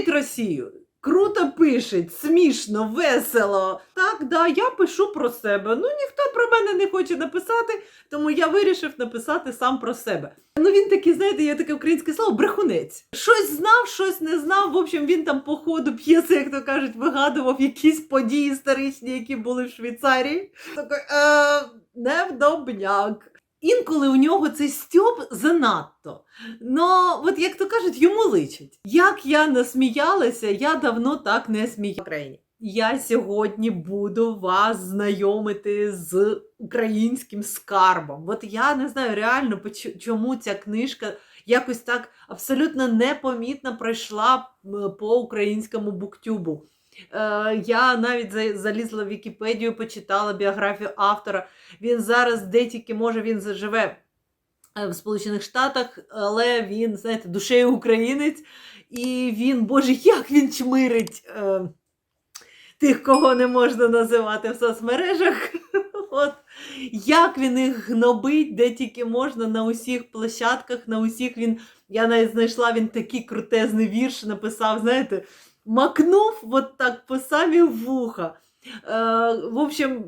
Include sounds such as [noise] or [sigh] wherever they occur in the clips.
любить Росію. Круто пишеть, смішно, весело. Так, да, я пишу про себе. Ну ніхто про мене не хоче написати, тому я вирішив написати сам про себе. Ну він такий, знаєте, є таке українське слово брехунець. Щось знав, щось не знав. В общем, він там по ходу п'єси, як то кажуть, вигадував якісь події історичні, які були в Швейцарії. Такий, е, невдобняк. Інколи у нього цей стьоп занадто. Ну, от як то кажуть, йому личить. Як я насміялася, я давно так не сміялася в Україні. Я сьогодні буду вас знайомити з українським скарбом. От я не знаю реально, чому ця книжка якось так абсолютно непомітно пройшла по українському буктюбу. Е, я навіть залізла в Вікіпедію, почитала біографію автора. Він зараз де тільки може він живе е, в Сполучених Штатах, але він, знаєте, душею українець, і він, боже, як він чмирить е, тих, кого не можна називати в соцмережах. [laughs] От як він їх гнобить, де тільки можна, на усіх площадках, на усіх він. Я навіть знайшла він такий крутезний вірш, написав, знаєте, макнув от так по самі вуха. Е, в общем,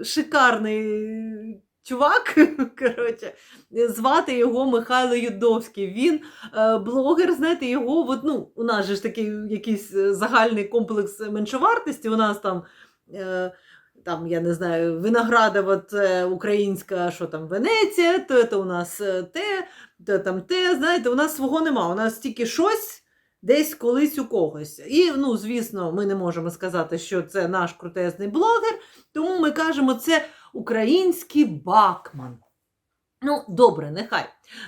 е, шикарний чувак. [laughs] Коротше, звати його Михайло Юдовський. Він е, блогер, знаєте, його, от, ну, у нас же ж такий якийсь е, загальний комплекс меншовартості. У нас там. Е, там, я не знаю, Виноградова це українська, що там, Венеція, то це у нас те, то там те, знаєте, у нас свого нема. У нас тільки щось десь колись у когось. І, ну, звісно, ми не можемо сказати, що це наш крутезний блогер, тому ми кажемо, це український Бакман. Ну, добре, нехай.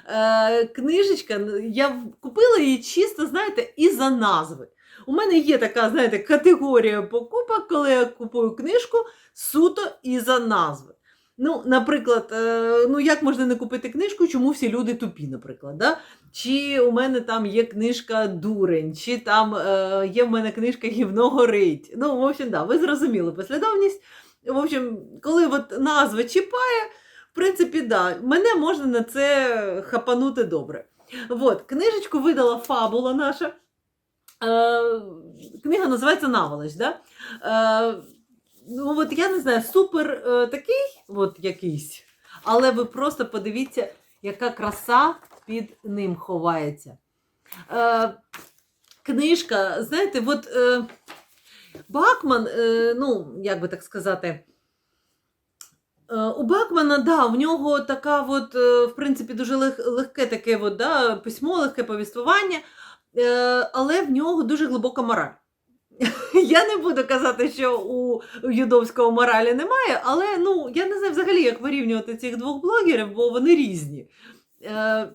Е, книжечка, я купила її чисто, знаєте, і за назви. У мене є така, знаєте, категорія покупок, коли я купую книжку суто і за назви. Ну, наприклад, е, ну як можна не купити книжку, чому всі люди тупі, наприклад. Да? Чи у мене там є книжка Дурень, чи там е, є в мене книжка Гівно горить. Ну, в общем, да, ви зрозуміли послідовність. В общем, коли от назва чіпає, в принципі, да, мене можна на це хапанути добре. От, книжечку видала фабула наша. Е, книга називається Наволоч. Да? Е, ну, от я не знаю, супер е, такий от якийсь, але ви просто подивіться, яка краса під ним ховається. Е, книжка, знаєте, от е, Бакман, е, ну, як би так сказати, Е, У Бакмана, да, в нього така, от, е, в принципі, дуже лег- легке таке от, да, письмо, легке повіствування, е, але в нього дуже глибока мораль. [laughs] Я не буду казати, що у Юдовського моралі немає, але ну, я не знаю взагалі, як вирівнювати цих двох блогерів, бо вони різні. Е,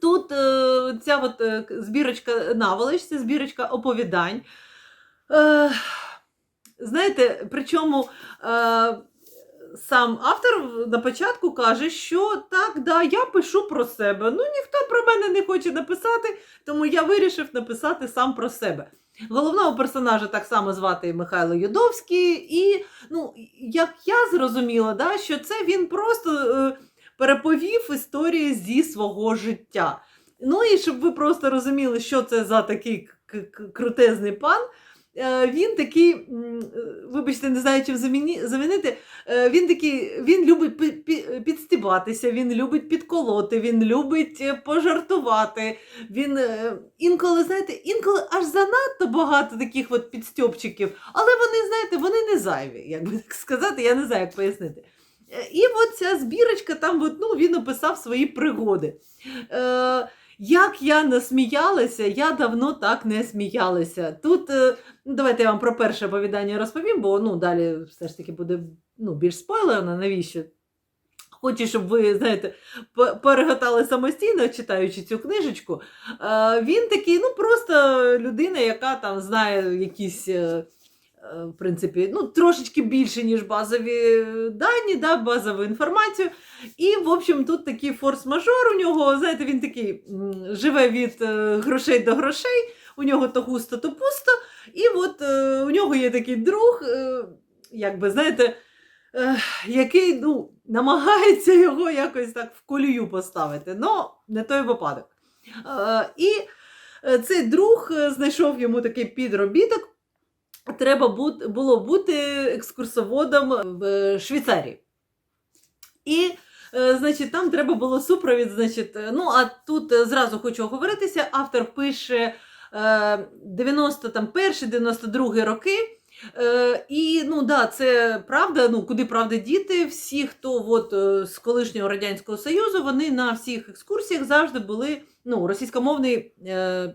Тут е, ця от, е, збірочка наволоч, це збірочка оповідань. Знаєте, причому сам автор на початку каже, що так, да, я пишу про себе. Ну ніхто про мене не хоче написати, тому я вирішив написати сам про себе. Головного персонажа так само звати Михайло Юдовський, і ну, як я зрозуміла, да, що це він просто е, переповів історії зі свого життя. Ну і щоб ви просто розуміли, що це за такий крутезний пан. Е, Він такий, е, вибачте, не знаю, чим замінити. е, Він такий, він любить пі- пі- підстібатися, він любить підколоти, він любить пожартувати. Він інколи, знаєте, інколи аж занадто багато таких от підстьопчиків, але вони, знаєте, вони не зайві, як би так сказати, я не знаю, як пояснити. І от ця збірочка, там от, ну, він описав свої пригоди. Як я насміялася, я давно так не сміялася. Тут, е, ну, давайте я вам про перше оповідання розповім, бо ну, далі все ж таки буде ну, більш спойлерно, навіщо? Хочу, щоб ви, знаєте, переготали самостійно, читаючи цю книжечку. Е, він такий, ну, просто людина, яка там знає якісь. Е, е, В принципі, ну, трошечки більше, ніж базові дані, да, базову інформацію. І, в общем, тут такий форс-мажор у нього, знаєте, він такий живе від е, грошей до грошей, у нього то густо, то пусто. І от е, у нього є такий друг, е, якби, знаєте, е, який ну, намагається його якось так в колію поставити. Ну, не той випадок. Е, і е, цей друг е, знайшов йому такий підробіток. Треба було бути екскурсоводом в Швейцарії. І, е, значить, там треба було супровід. Значить, е, ну а тут е, зразу хочу оговоритися. Автор пише е, 91-92 роки. Е, і ну да, це правда. Ну куди правда діти? Всі, хто от, е, з колишнього радянського союзу, вони на всіх екскурсіях завжди були. Ну, російськомовний е,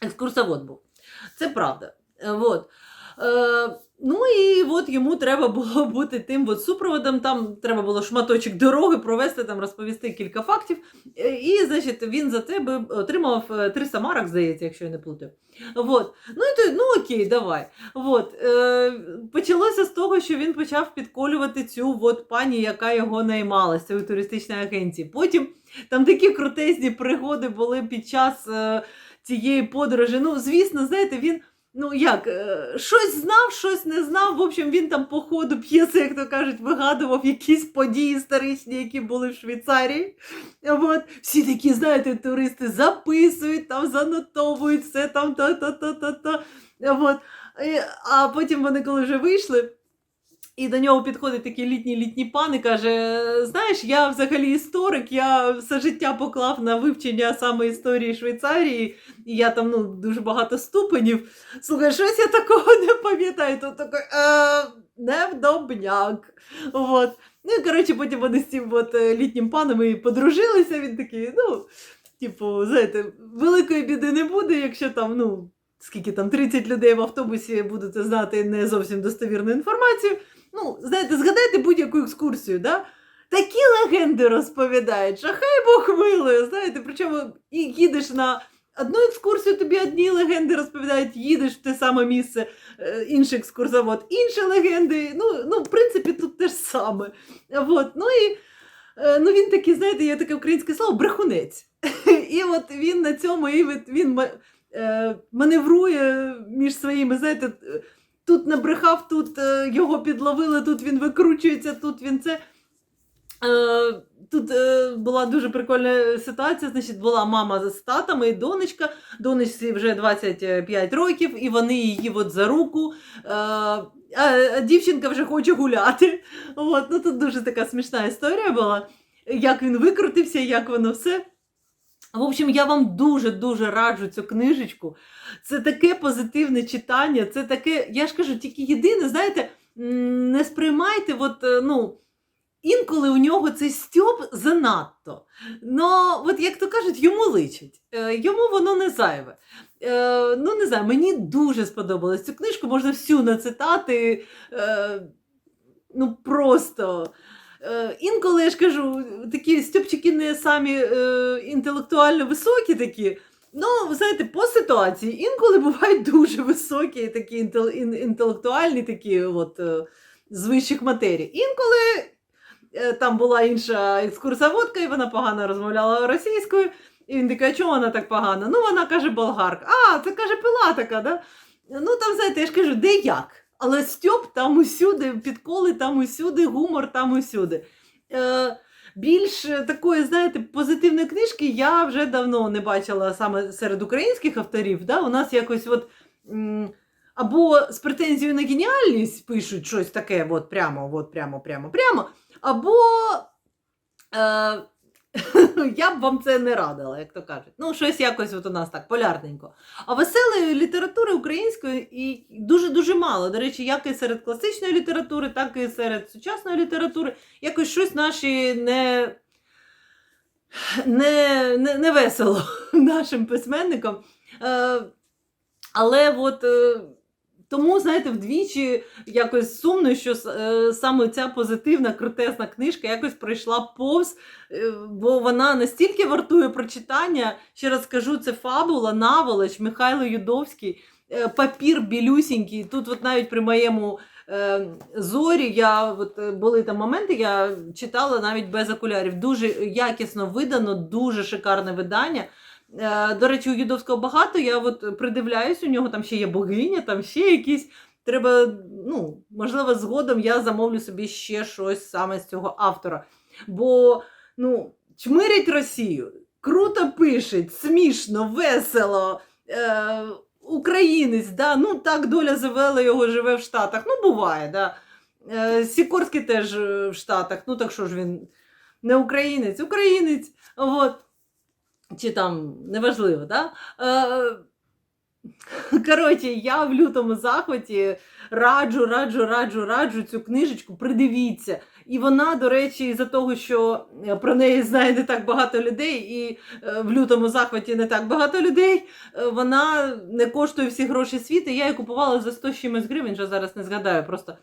екскурсовод був. Це правда. Е. Е, ну і от йому треба було бути тим от супроводом. Там треба було шматочок дороги провести, там розповісти кілька фактів. Е, І, значить, він за тебе отримав е, 300 марок, здається, якщо я не плутаю. Вот. Ну і то, ну окей, давай. От. Е, почалося з того, що він почав підколювати цю от пані, яка його наймалася у туристичній агенції. Потім там такі крутезні пригоди були під час е, цієї подорожі. Ну, звісно, знаєте, він. Ну як, е, щось знав, щось не знав. В общем, він там по ходу п'єси, як то кажуть, вигадував якісь події історичні, які були в Швейцарії. От. Всі такі, знаєте, туристи записують, там занотовують все там та-та-та-та-та. А потім вони, коли вже вийшли, і до нього підходить такий літній літній пан і каже: Знаєш, я взагалі історик, я все життя поклав на вивчення саме історії Швейцарії, і я там ну, дуже багато ступенів. Слухай, щось я такого не пам'ятаю. Тут такий е, невдобняк. От. Ну і коротше, потім вони з цим от, літнім паном і подружилися. Він такий, ну, типу, знаєте, великої біди не буде, якщо там, ну. Скільки там 30 людей в автобусі будете знати не зовсім достовірну інформацію. Ну, знаєте, згадайте будь-яку екскурсію, да? Такі легенди розповідають, що хай Бог милує, знаєте, причому і їдеш на одну екскурсію, тобі одні легенди розповідають, їдеш в те саме місце, е, інший екскурсовод, інші легенди. Ну, ну, в принципі, тут те ж саме. Вот. Ну і е, ну, він такий, знаєте, є таке українське слово брехунець. [laughs] І от він на цьому і він е, маневрує між своїми, знаєте, тут набрехав, тут е, його підловили, тут він викручується, тут він це. Е, Тут е, була дуже прикольна ситуація. Значить, була мама з татами і донечка. Донечці вже 25 років, і вони її от за руку. А дівчинка вже хоче гуляти. От, ну, тут дуже така смішна історія була. Як він викрутився, як воно все. В общем, я вам дуже-дуже раджу цю книжечку. Це таке позитивне читання, це таке, я ж кажу, тільки єдине, знаєте, не сприймайте, от, е, ну, інколи у нього цей стьоп занадто. Но, от як то кажуть, йому личить. Е, Йому воно не зайве. Е, Ну, не знаю, мені дуже сподобалась цю книжку, можна всю нацитати. Ну, просто. Е, Інколи я ж кажу, такі стьопчики не самі е, інтелектуально високі такі. Ну, знаєте, по ситуації інколи бувають [laughs] дуже високі, такі інтел, ін- інтелектуальні, такі от е, з вищих матерій. Інколи е, там була інша екскурсоводка, і вона погано розмовляла російською. І він такий, а чому вона так погано? Ну, вона каже болгарка. А, це каже пила така, да? Ну, там, знаєте, я ж кажу, де як? Але Стьоп там усюди, підколи там усюди, гумор там усюди. Е, більш такої, знаєте, позитивної книжки я вже давно не бачила саме серед українських авторів. Да? У нас якось от. Або з претензією на геніальність пишуть щось таке, от прямо, от прямо, прямо, прямо. Або е, [laughs] я б вам це не радила, як то кажуть. Ну, щось якось от у нас так полярненько. А веселої літератури української і дуже-дуже мало. До речі, як і серед класичної літератури, так і серед сучасної літератури. Якось щось наші не, не, не, не весело [laughs] нашим письменникам. Е, але от. Тому, знаєте, вдвічі якось сумно, що е, саме ця позитивна, крутесна книжка якось пройшла повз, е, бо вона настільки вартує прочитання. Ще раз скажу, це фабула, наволоч, Михайло Юдовський, е, папір білюсінький. Тут, от навіть при моєму зорі, я от, були там моменти, я читала навіть без окулярів. Дуже якісно видано, дуже шикарне видання. Е, До речі, у Юдовського багато. Я от придивляюсь, у нього там ще є богиня, там ще якісь. Треба, ну, можливо, згодом я замовлю собі ще щось саме з цього автора. Бо ну, чмирять Росію. круто пише, смішно, весело. Е, українець, да? ну так доля завела його, живе в Штатах. Ну, буває, да. Е, Сікорський теж е, в Штатах, ну так що ж він не українець, українець. От. Чи там неважливо, да? Е, Коротше, я в лютому захваті раджу, раджу, раджу, раджу цю книжечку, придивіться. І вона, до речі, із-за того, що е, про неї знає не так багато людей, і е, в лютому захваті не так багато людей, вона не коштує всі гроші світу. Я її купувала за 100 чимось гривень, що зараз не згадаю. Просто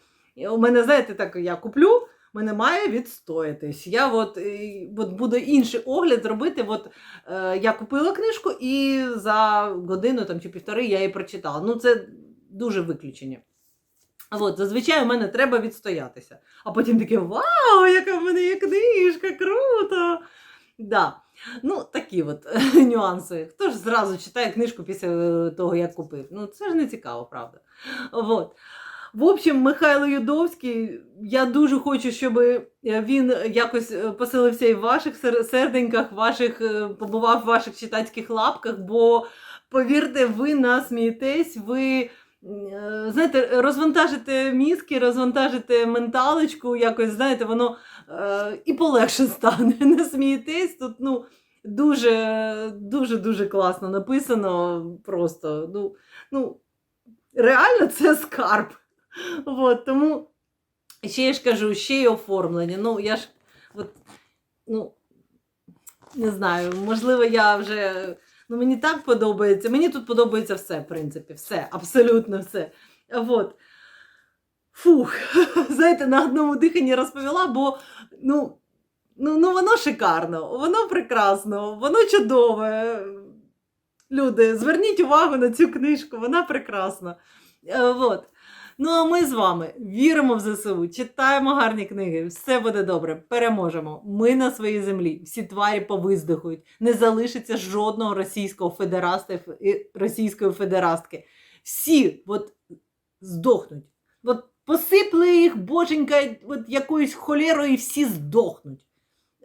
у мене, знаєте, так я куплю. Мене має відстоятись. Я от, е, от буду інший огляд зробити. От, е, я купила книжку і за годину там, чи півтори я її прочитала. Ну, це дуже виключення. От, зазвичай у мене треба відстоятися. А потім таке: Вау, яка в мене є книжка, круто! Да. Ну, такі от [laughs] нюанси. Хто ж зразу читає книжку після е, того, як купив? Ну, це ж не цікаво, правда. От. В общем, Михайло Юдовський, я дуже хочу, щоб він якось е, поселився і в ваших серденьках, ваших, е, побував в ваших читацьких лапках, бо повірте, ви насмієтесь, ви. е, Знаєте, розвантажите мізки, розвантажите менталочку, якось, знаєте, воно е, і полегше стане. [laughs] Не смієтесь. Тут ну, дуже, дуже, дуже класно написано. Просто. Ну, ну, реально це скарб. От, тому ще я ж кажу, ще й оформлення. Ну, я ж от, ну, не знаю, можливо, я вже. Ну, мені так подобається. Мені тут подобається все, в принципі, все, абсолютно все. От. Фух, [laughs] знаєте, на одному диханні розповіла, бо ну, ну, ну воно шикарно, воно прекрасно, воно чудове. Люди, зверніть увагу на цю книжку, вона прекрасна. Е, От. Ну, а ми з вами віримо в ЗСУ, читаємо гарні книги, все буде добре, переможемо. Ми на своїй землі, всі тварі повиздихують, не залишиться жодного російського федераста і російської федерастки. Всі от здохнуть. От посипли їх, боженька, от якоюсь холерою, і всі здохнуть.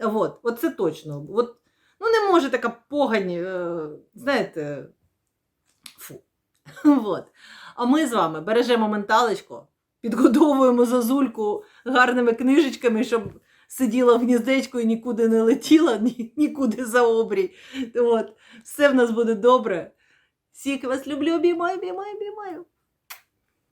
От, от це точно. От, ну, не може така погань, е, знаєте. [laughs] От. А ми з вами бережемо менталочку, підгодовуємо зазульку гарними книжечками, щоб сиділа в гніздечку і нікуди не летіла, ні, нікуди за обрій. От. Все в нас буде добре. Всіх вас люблю, обіймаю, обіймаю, обіймаю.